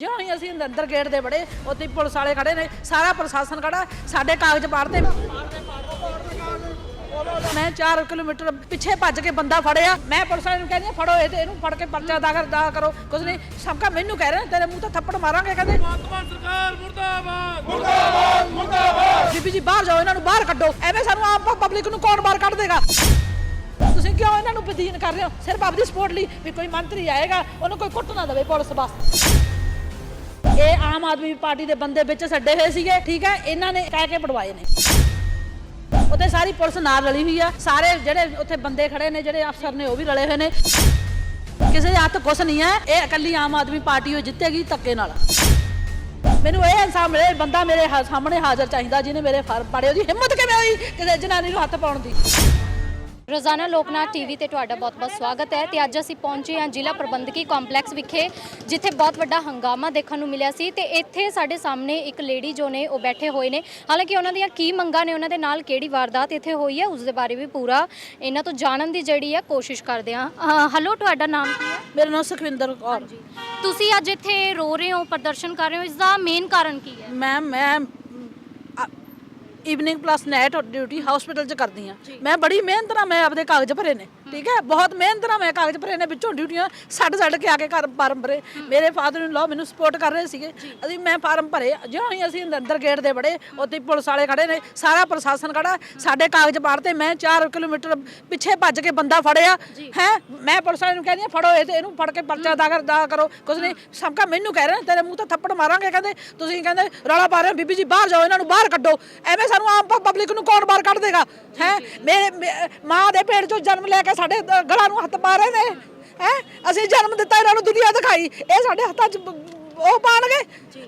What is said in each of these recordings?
ਜਿਉਂ ਹੀ ਅਸੀਂ ਅੰਦਰ ਗੇਟ ਦੇ ਬੜੇ ਉੱਥੇ ਹੀ ਪੁਲਿਸ ਵਾਲੇ ਖੜੇ ਨੇ ਸਾਰਾ ਪ੍ਰਸ਼ਾਸਨ ਖੜਾ ਸਾਡੇ ਕਾਗਜ਼ ਪਾੜਦੇ ਮੈਂ 4 ਕਿਲੋਮੀਟਰ ਪਿੱਛੇ ਭੱਜ ਕੇ ਬੰਦਾ ਫੜਿਆ। ਮੈਂ ਪੁਲਿਸ ਵਾਲੇ ਨੂੰ ਕਹਿੰਦੀ ਫੜੋ ਇਹ ਤੇ ਇਹਨੂੰ ਫੜ ਕੇ ਪਰਚਾ ਦਾ ਦਾ ਕਰੋ ਕੁਝ ਨਹੀਂ। ਸਭਕਾ ਮੈਨੂੰ ਕਹਿ ਰਹੇ ਨੇ, ਤੇਰੇ ਮੂੰਹ ਤੇ ਥੱਪੜ ਮਾਰਾਂਗੇ ਕਹਿੰਦੇ। ਵਰਤਮਾਨ ਸਰਕਾਰ ਮੁਰਦਾਬਾਦ। ਬੀਬੀ ਜੀ ਬਾਹਰ ਜਾਓ ਇਹਨਾਂ ਨੂੰ ਬਾਹਰ ਕੱਢੋ। ਐਵੇਂ ਸਾਨੂੰ ਆਮ ਪਬਲਿਕ ਨੂੰ ਕੌਣ ਬਾਹਰ ਕੱਢ ਦੇਗਾ? ਤੁਸੀਂ ਕਿਉਂ ਇਹਨਾਂ ਨੂੰ ਬਦੀਨ ਕਰ ਰਹੇ ਹੋ? ਸਿਰਫ ਆਪਦੀ ਸਪੋਰਟ ਲਈ ਵੀ ਕੋਈ ਮੰਤਰੀ ਆਏਗਾ ਉਹਨੂੰ ਕੋਈ ਕੁੱਟ ਨਾ ਦੇਵੇ ਪੁਲਿਸ ਬਸ ਇਹ ਆਮ ਆਦਮੀ ਪਾਰਟੀ ਦੇ ਬੰਦੇ ਵਿੱਚ ਛੱਡੇ ਹੋਏ ਸੀਗੇ, ਠੀਕ ਹੈ? ਇਹਨਾਂ ਨੇ ਕਹਿ ਕੇ ਪੜਵਾਏ ਨੇ। ਉੱਥੇ ਸਾਰੀ ਪੁਲਿਸ ਨਾਲ ਰਲੀ ਹੋਈ ਆ। ਸਾਰੇ ਜਿਹੜੇ ਉੱਥੇ ਬੰਦੇ ਖੜੇ ਨੇ, ਜਿਹੜੇ ਅਫਸਰ ਨੇ, ਉਹ ਵੀ ਰਲੇ ਹੋਏ ਨੇ। ਕਿਸੇ ਦੇ ਹੱਥ ਕੁਛ ਨਹੀਂ ਹੈ। ਇਹ ਇਕੱਲੀ ਆਮ ਆਦਮੀ ਪਾਰਟੀ ਉਹ ਜਿੱਤੇਗੀ ਧੱਕੇ ਨਾਲ। ਮੈਨੂੰ ਇਹ ਇਨਸਾਫ ਮਿਲੇ, ਬੰਦਾ ਮੇਰੇ ਸਾਹਮਣੇ ਹਾਜ਼ਰ ਚਾਹੀਦਾ, ਜਿਹਨੇ ਮੇਰੇ ਫਰ, ਪਾੜੇ ਉਹਦੀ ਹਿੰਮਤ ਕਿਵੇਂ ਹੋਈ? ਕਿਸੇ ਜਨਾਨੀ ਨੂੰ ਹੱਥ ਪਾਉਣ ਦੀ। ਰੋਜ਼ਾਨਾ ਲੋਕਨਾਥ ਟੀਵੀ ਤੇ ਤੁਹਾਡਾ ਬਹੁਤ-ਬਹੁਤ ਸਵਾਗਤ ਹੈ ਤੇ ਅੱਜ ਅਸੀਂ ਪਹੁੰਚੇ ਹਾਂ ਜ਼ਿਲ੍ਹਾ ਪ੍ਰਬੰਧਕੀ ਕੰਪਲੈਕਸ ਵਿਖੇ ਜਿੱਥੇ ਬਹੁਤ ਵੱਡਾ ਹੰਗਾਮਾ ਦੇਖਣ ਨੂੰ ਮਿਲਿਆ ਸੀ ਤੇ ਇੱਥੇ ਸਾਡੇ ਸਾਹਮਣੇ ਇੱਕ ਲੇਡੀ ਜੋ ਨੇ ਉਹ ਬੈਠੇ ਹੋਏ ਨੇ। ਹਾਲਾਂਕਿ ਉਹਨਾਂ ਦੀਆਂ ਕੀ ਮੰਗਾਂ ਨੇ ਉਹਨਾਂ ਦੇ ਨਾਲ ਕਿਹੜੀ ਵਾਰਦਾਤ ਇੱਥੇ ਹੋਈ ਹੈ ਉਸ ਦੇ ਬਾਰੇ ਵੀ ਪੂਰਾ ਇਹਨਾਂ ਤੋਂ ਜਾਣਨ ਦੀ ਜਿਹੜੀ ਹੈ ਕੋਸ਼ਿਸ਼ ਕਰਦੇ ਹਾਂ। ਹਲੋ ਤੁਹਾਡਾ ਨਾਮ ਕੀ ਹੈ? ਮੇਰਾ ਨਾਮ ਸੁਖਵਿੰਦਰ ਕੌਰ। ਤੁਸੀਂ ਅੱਜ ਇੱਥੇ ਰੋ ਰਹੇ ਹੋ ਪ੍ਰਦਰਸ਼ਨ ਕਰ ਰਹੇ ਹੋ ਇਸ ਦਾ ਮੇਨ ਕਾਰਨ ਕੀ ਹੈ? ਮੈਂ ਮੈਂ evening plus night duty hospital 'ਚ ਕਰਦੀ ਆ। ਮੈਂ ਬੜੀ ਮਿਹਨਤ ਨਾਲ ਮੈਂ ਆਪਦੇ ਕਾਗਜ਼ ਭਰੇ ਨੇ ਠੀਕ ਹੈ? ਬਹੁਤ ਮਿਹਨਤ ਨਾਲ ਮੈਂ ਕਾਗਜ਼ ਭਰੇ ਨੇ ਵਿੱਚੋਂ ਡਿਊਟੀਆਂ ਛੱਡ ਛੱਡ ਕੇ ਆ ਕੇ ਘਰ ਫਾਰਮ ਭਰੇ। ਮੇਰੇ ਫਾਦਰ ਇਨ ਲਾ ਮੈਨੂੰ ਸਪੋਰਟ ਕਰ ਰਹੇ ਸੀਗੇ। ਅਸੀਂ ਮੈਂ ਫਾਰਮ ਭਰੇ। ਜਿਉਂ ਹੀ ਅਸੀਂ ਅੰਦਰ ਗੇਟ ਦੇ ਬੜੇ ਉੱਥੇ ਪੁਲਿਸ ਵਾਲੇ ਖੜੇ ਨੇ ਸਾਰਾ ਪ੍ਰਸ਼ਾਸਨ ਖੜਾ। ਸਾਡੇ ਕਾਗਜ਼ ਪਾੜਤੇ ਮੈਂ 4 ਕਿਲੋਮੀਟਰ ਪਿੱਛੇ ਭੱਜ ਕੇ ਬੰਦਾ ਫੜਿਆ। ਹੈ? ਮੈਂ ਪੁਲਿਸ ਵਾਲੇ ਨੂੰ ਕਹਿੰਦੀ ਹਾਂ, ਫੜੋ ਇਹ ਤੇ ਇਹਨੂੰ ਫੜ ਕੇ ਪਰਚਾ ਦਾ ਕਰ ਦਾ ਕਰੋ। ਕੁਝ ਨਹੀਂ ਸਭਕਾ ਮੈਨੂੰ ਕਹਿ ਰਹੇ ਨੇ, ਤੇਰੇ ਮੂੰਹ ਤੇ ਥੱਪੜ ਮਾਰਾਂਗੇ ਕਹਿੰਦੇ ਤੁਸੀਂ ਕਹਿੰਦੇ ਰੌਲਾ ਪਾ ਰਹੇ ਬੀਬੀ ਜੀ ਬਾਹਰ ਜਾਓ ਇਹਨਾਂ ਨੂੰ ਬਾਹਰ ਕੱਢੋ। ਐਵੇਂ ਸਾਨੂੰ ਆਮ ਪਬਲਿਕ ਨੂੰ ਕੌਣ ਬਾਹਰ ਕੱਢ ਦੇਗਾ? ਹੈ? ਮੇਰੇ ਮਾਂ ਦੇ ਪੇਟ ਚੋਂ ਜਨਮ ਲੈ ਕੇ ਸਾਡੇ ਗਲਾਂ ਨੂੰ ਹੱਥ ਪਾ ਰਹੇ ਨੇ। ਹੈ? ਅਸੀਂ ਜਨਮ ਦਿੱਤਾ, ਇਹਨਾਂ ਨੂੰ ਦੁਨੀਆ ਦਿਖਾਈ। ਇਹ ਸਾਡੇ ਹੱਥਾਂ 'ਚ ਉਹ ਪਾਣਗੇ।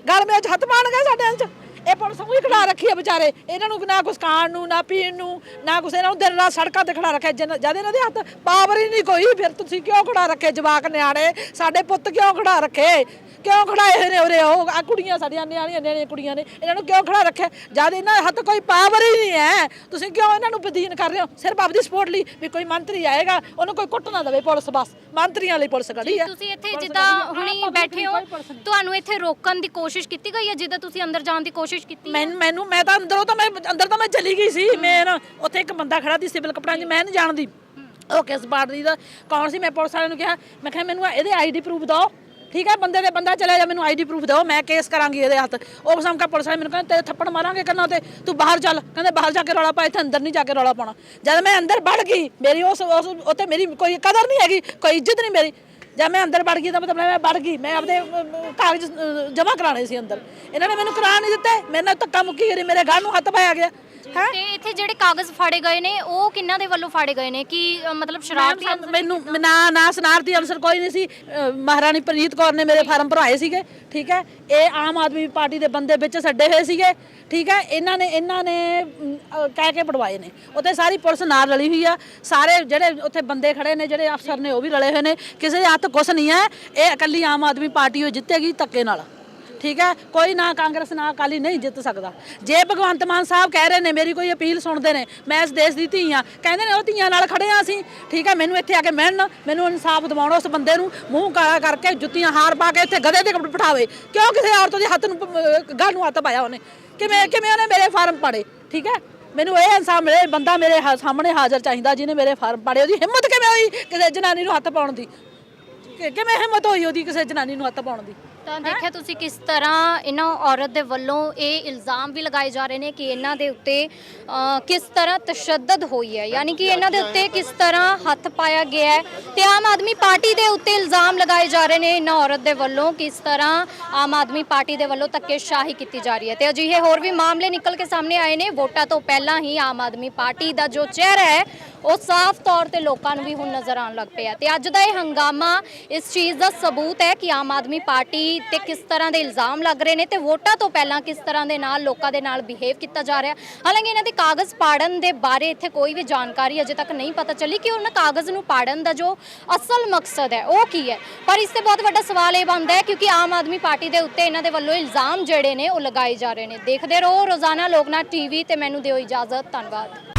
ਗਲ ਵਿੱਚ ਹੱਥ ਪਾਣਗੇ ਸਾਡੇ 'ਚ। ਇਹ ਪੁਲਿਸ ਨੂੰ ਹੀ ਖੜਾ ਰੱਖੀ ਹੈ ਵਿਚਾਰੇ। ਇਹਨਾਂ ਨੂੰ ਨਾ ਕੁਛ ਖਾਣ ਨੂੰ ਨਾ ਪੀਣ ਨੂੰ ਨਾ ਕੁਛ। ਇਹਨਾਂ ਨੂੰ ਦਿਨ ਰਾਤ ਸੜਕਾਂ ਤੇ ਖੜਾ ਰੱਖਿਆ। ਜਦ ਜਦ ਇਹਨਾਂ ਦੇ ਹੱਥ ਪਾਵਰ ਹੀ ਨਹੀਂ ਕੋਈ ਫਿਰ ਤੁਸੀਂ ਕਿਉਂ ਖੜਾ ਰੱਖੇ ਜਵਾਕ ਨਿਆਣੇ? ਸਾਡੇ ਪੁੱਤ ਕਿਉਂ ਖੜਾ ਰੱਖੇ? ਕਿਉਂ ਖੜਾਏ ਹੋਏ ਨੇ ਉਰੇ ਉਹ? ਆ ਕੁੜੀਆਂ ਸਾਡੀਆਂ ਨਿਆਣੀਆਂ ਨਿਆਣੀਆਂ ਕੁੜੀਆਂ ਨੇ। ਇਹਨਾਂ ਨੂੰ ਕਿਉਂ ਖੜਾ ਰੱਖਿਆ? ਜਦ ਇਹਨਾਂ ਦੇ ਹੱਥ ਕੋਈ ਪਾਵਰ ਹੀ ਨਹੀਂ ਹੈ ਤੁਸੀਂ ਕਿਉਂ ਇਹਨਾਂ ਨੂੰ ਬਦੀਨ ਕਰ ਰਹੇ ਹੋ? ਸਿਰਫ ਆਪਦੀ ਸਪੋਰਟ ਲਈ ਵੀ ਕੋਈ ਮੰਤਰੀ ਆਏਗਾ ਉਹਨੂੰ ਕੋਈ ਕੁੱਟ ਨਾ ਦੇਵੇ ਪੁਲਿਸ ਬਸ। ਮੰਤਰੀਆਂ ਲਈ ਪੁਲਿਸ ਖੜੀ ਹੈ। ਤੁਸੀਂ ਇੱਥੇ ਜਿੱਦਾਂ ਹੁਣੀ ਬੈਠੇ ਹੋ ਤੁਹਾਨੂੰ ਇੱਥੇ ਰੋਕਣ ਦੀ ਕੋਸ਼ਿਸ਼ ਕੀਤੀ ਗਈ ਹੈ? ਜਿੱਦਾਂ ਤੁਸੀਂ ਅੰਦਰ ਜਾਣ ਦੀ ਕੋਸ਼ਿਸ਼ ਕੀਤੀ? ਮੈਨੂੰ ਮੈਨੂੰ ਮੈਂ ਤਾਂ ਅੰਦਰੋਂ ਤਾਂ ਮੈਂ ਅੰਦਰ ਤਾਂ ਮੈਂ ਚਲੀ ਗਈ ਸੀ। ਮੈਂ ਨਾ ਉੱਥੇ ਇੱਕ ਬੰਦਾ ਖੜਾ ਸੀ ਸਿਵਲ ਕੱਪੜਾਂ 'ਚ ਮੈਂ ਨਹੀਂ ਜਾਣਦੀ। ਉਹ ਕਿਸ ਪਾਰਟੀ ਦਾ ਕੌਣ ਸੀ? ਮੈਂ ਪੁਲਿਸ ਵਾਲਿਆਂ ਨੂੰ ਕਿਹਾ ਮੈਂ ਕਿਹਾ ਮੈਨੂੰ ਇਹਦੇ ਆਈਡੀ ਪ੍ਰੂਫ ਦਿਓ। ਠੀਕ ਹੈ ਬੰਦੇ ਦੇ ਬੰਦਾ ਚਲੇ ਜਾ ਮੈਨੂੰ ਆਈਡੀ ਪ੍ਰੂਫ ਦਿਓ। ਮੈਂ ਕੇਸ ਕਰਾਂਗੀ ਇਹਦੇ ਹੱਥ। ਉਹ ਸਮਕਾ ਪੁਲਿਸ ਵਾਲੇ ਮੈਨੂੰ ਕਹਿੰਦੇ ਤੇਰੇ ਥੱਪੜ ਮਾਰਾਂਗੇ ਕੰਨਾਂ ਤੇ? ਤੂੰ ਬਾਹਰ ਚੱਲ। ਕਹਿੰਦੇ ਬਾਹਰ ਜਾ ਕੇ ਰੌਲਾ ਪਾ ਇੱਥੇ ਅੰਦਰ ਨਹੀਂ ਜਾ ਕੇ ਰੌਲਾ ਪਾਉਣਾ। ਜਦ ਮੈਂ ਅੰਦਰ ਵੜ ਗਈ ਮੇਰੀ ਉਸ ਉਸ ਉੱਥੇ ਮੇਰੀ ਕੋਈ ਕਦਰ ਨਹੀਂ ਹੈਗੀ ਕੋਈ ਇੱਜ਼ਤ ਨਹੀਂ ਮੇਰੀ। ਜਦ ਮੈਂ ਅੰਦਰ ਵੜ ਗਈ ਤਾਂ ਮਤਲਬ ਮੈਂ ਵੜ ਗਈ ਮੈਂ ਆਪਦੇ ਅਮ, ਕਾਗਜ਼ ਜਮ੍ਹਾਂ ਕਰਾਣੇ ਸੀ ਅੰਦਰ। ਇਹਨਾਂ ਨੇ ਮੈਨੂੰ ਕਰਾ ਨਹੀਂ ਦਿੱਤੇ ਮੇਰੇ ਨਾਲ ਧੱਕਾ ਮੁੱਕੀ ਕਰੀ ਮੇਰੇ ਗਾਲ ਨੂੰ ਹੱਥ ਪਾਇਆ ਗਿਆ। ਹੈ? ਤੇ ਇੱਥੇ ਜਿਹੜੇ ਕਾਗਜ਼ ਫਾੜੇ ਗਏ ਨੇ ਉਹ ਕਿੰਨਾਂ ਦੇ ਵੱਲੋਂ ਫਾੜੇ ਗਏ ਨੇ? ਕਿ ਅ, ਮਤਲਬ ਸ਼ਰਾਰਤੀ ਅੰਸਰ ਮੈਨੂੰ ਨਾ ਨਾ ਸਨਾਰਤੀ ਅਫਸਰ ਕੋਈ ਨਹੀਂ ਸੀ। ਅਹ, ਮਹਾਰਾਣੀ ਪ੍ਰੀਤ ਕੌਰ ਨੇ ਮੇਰੇ ਫਾਰਮ ਭਰਾਏ ਸੀਗੇ ਠੀਕ ਹੈ? ਇਹ ਆਮ ਆਦਮੀ ਪਾਰਟੀ ਦੇ ਬੰਦੇ ਵਿੱਚ ਛੱਡੇ ਹੋਏ ਸੀਗੇ ਠੀਕ ਹੈ? ਇਹਨਾਂ ਨੇ ਇਹਨਾਂ ਨੇ ਅਮ, ਅਹ, ਕਹਿ ਕੇ ਪੜਵਾਏ ਨੇ। ਉੱਥੇ ਸਾਰੀ ਪੁਲਿਸ ਨਾਲ ਰਲੀ ਹੋਈ ਆ। ਸਾਰੇ ਜਿਹੜੇ ਉੱਥੇ ਬੰਦੇ ਖੜੇ ਨੇ ਜਿਹੜੇ ਅਫਸਰ ਨੇ ਉਹ ਵੀ ਰਲੇ ਹੋਏ ਨੇ। ਕਿਸੇ ਦੇ ਹੱਥ ਕੁਛ ਨਹੀਂ ਹੈ। ਇਹ ਇਕੱਲੀ ਆਮ ਆਦਮੀ ਪਾਰਟੀ ਹੋ ਜਿੱਤੇਗੀ ਧੱਕੇ ਨਾਲ। ਠੀਕ ਹੈ? ਕੋਈ ਨਾ ਕਾਂਗਰਸ, ਨਾ ਅਕਾਲੀ ਨਹੀਂ ਜਿੱਤ ਸਕਦਾ। ਜੇ ਭਗਵੰਤ ਮਾਨ ਸਾਹਿਬ ਕਹਿ ਰਹੇ ਨੇ, ਮੇਰੀ ਕੋਈ ਅਪੀਲ ਸੁਣਦੇ ਨੇ, ਮੈਂ ਇਸ ਦੇਸ਼ ਦੀ ਧੀ ਆ ਕਹਿੰਦੇ ਨੇ, ਉਹ ਧੀਆਂ ਨਾਲ ਖੜੇ ਆ ਅਸੀਂ। ਠੀਕ ਹੈ? ਮੈਨੂੰ ਇੱਥੇ ਆ ਕੇ ਮਿਲਣ, ਮੈਨੂੰ ਇਨਸਾਫ ਦਿਵਾਉਣ ਉਸ ਬੰਦੇ ਨੂੰ। ਮੂੰਹ ਕਾਲਾ ਕਰਕੇ ਜੁੱਤੀਆਂ ਹਾਰ ਪਾ ਕੇ ਇੱਥੇ ਗਧੇ ਦੇ ਕੱਪੜੇ ਬਿਠਾਵੇ। ਕਿਉਂ ਕਿਸੇ ਔਰਤ ਦੇ ਹੱਥ ਨੂੰ ਗਾਲ ਨੂੰ ਹੱਥ ਪਾਇਆ ਉਹਨੇ? ਕਿਵੇਂ ਕਿਵੇਂ ਉਹਨੇ ਮੇਰੇ ਫਾਰਮ ਪਾੜੇ? ਠੀਕ ਹੈ? ਮੈਨੂੰ ਇਹ ਇਨਸਾਫ ਮਿਲੇ, ਬੰਦਾ ਮੇਰੇ ਹਾ- ਸਾਹਮਣੇ ਹਾਜ਼ਰ ਚਾਹੀਦਾ, ਜਿਹਨੇ ਮੇਰੇ ਫਾਰਮ ਪਾੜੇ। ਉਹਦੀ ਹਿੰਮਤ ਕਿਵੇਂ ਹੋਈ ਕਿਸੇ ਜਨਾਨੀ ਨੂੰ ਹੱਥ ਪਾਉਣ ਦੀ? ਕਿ- ਕਿਵੇਂ ਹਿੰਮਤ ਹੋਈ ਉਹਦੀ ਕਿਸੇ ਜਨਾਨੀ ਨੂੰ ਹੱਥ ਪਾਉਣ ਦੀ? ਤਾਂ ਦੇਖਿਆ ਤੁਸੀਂ ਕਿਸ ਤਰ੍ਹਾਂ ਇਹਨਾਂ ਔਰਤ ਦੇ ਵੱਲੋਂ ਇਹ ਇਲਜ਼ਾਮ ਵੀ ਲਗਾਏ ਜਾ ਰਹੇ ਨੇ ਕਿ ਇਹਨਾਂ ਦੇ ਉੱਤੇ ਅ, ਕਿਸ ਤਰ੍ਹਾਂ ਤਸ਼ੱਦਦ ਹੋਈ ਹੈ? ਯਾਨੀ ਕਿ ਇਹਨਾਂ ਦੇ ਉੱਤੇ ਕਿਸ ਤਰ੍ਹਾਂ ਹੱਥ ਪਾਇਆ ਗਿਆ ਹੈ? ਤੇ ਆਮ ਆਦਮੀ ਪਾਰਟੀ ਦੇ ਉੱਤੇ ਇਲਜ਼ਾਮ ਲਗਾਏ ਜਾ ਰਹੇ ਨੇ ਇਹਨਾਂ ਔਰਤ ਦੇ ਵੱਲੋਂ ਕਿਸ ਤਰ੍ਹਾਂ ਆਮ ਆਦਮੀ ਪਾਰਟੀ ਦੇ ਵੱਲੋਂ ਧੱਕੇਸ਼ਾਹੀ ਕੀਤੀ ਜਾ ਰਹੀ ਹੈ? ਤੇ ਅਜਿਹੇ ਹੋਰ ਵੀ ਮਾਮਲੇ ਨਿਕਲ ਕੇ ਸਾਹਮਣੇ ਆਏ ਨੇ। ਵੋਟਾਂ ਤੋਂ ਪਹਿਲਾਂ ਹੀ ਆਮ ਆਦਮੀ ਪਾਰਟੀ ਦਾ ਜੋ ਚਿਹਰਾ ਹੈ ਉਹ ਸਾਫ਼ ਤੌਰ ਤੇ ਲੋਕਾਂ ਨੂੰ ਵੀ ਹੁਣ ਨਜ਼ਰ ਆਉਣ ਲੱਗ ਪਿਆ ਤੇ ਅੱਜ ਦਾ ਇਹ ਹੰਗਾਮਾ ਇਸ ਚੀਜ਼ ਦਾ ਸਬੂਤ ਹੈ ਕਿ ਆਮ ਆਦਮੀ ਪਾਰਟੀ ਤੇ ਕਿਸ ਤਰ੍ਹਾਂ ਦੇ ਇਲਜ਼ਾਮ ਲੱਗ ਰਹੇ ਨੇ ਤੇ ਵੋਟਾਂ ਤੋਂ ਪਹਿਲਾਂ ਕਿਸ ਤਰ੍ਹਾਂ ਦੇ ਨਾਲ ਲੋਕਾਂ ਦੇ ਨਾਲ ਬਿਹੇਵ ਕੀਤਾ ਜਾ ਰਿਹਾ। ਹਾਲਾਂਕਿ ਇਹਨਾਂ ਦੇ ਕਾਗਜ਼ ਪਾੜਨ ਦੇ ਬਾਰੇ ਇੱਥੇ ਕੋਈ ਵੀ ਜਾਣਕਾਰੀ ਅਜੇ ਤੱਕ ਨਹੀਂ ਪਤਾ ਚੱਲੀ ਕਿ ਉਹਨਾਂ ਕਾਗਜ਼ ਨੂੰ ਪਾੜਨ ਦਾ ਜੋ ਅਸਲ ਮਕਸਦ ਹੈ, ਉਹ ਕੀ ਹੈ? ਪਰ ਇਸ ਤੇ ਬਹੁਤ ਵੱਡਾ ਸਵਾਲ ਇਹ ਬਣਦਾ ਹੈ ਕਿਉਂਕਿ ਆਮ ਆਦਮੀ ਪਾਰਟੀ ਦੇ ਉੱਤੇ ਇਹਨਾਂ ਦੇ ਵੱਲੋਂ ਇਲਜ਼ਾਮ ਜਿਹੜੇ ਨੇ ਉਹ ਲਗਾਏ ਜਾ ਰਹੇ ਨੇ। ਦੇਖਦੇ ਰਹੋ ਰੋਜ਼ਾਨਾ ਲੋਕਨਾਥ ਟੀਵੀ ਤੇ ਮੈਨੂੰ ਦਿਓ ਇਜਾਜ਼ਤ, ਧੰਨਵਾਦ।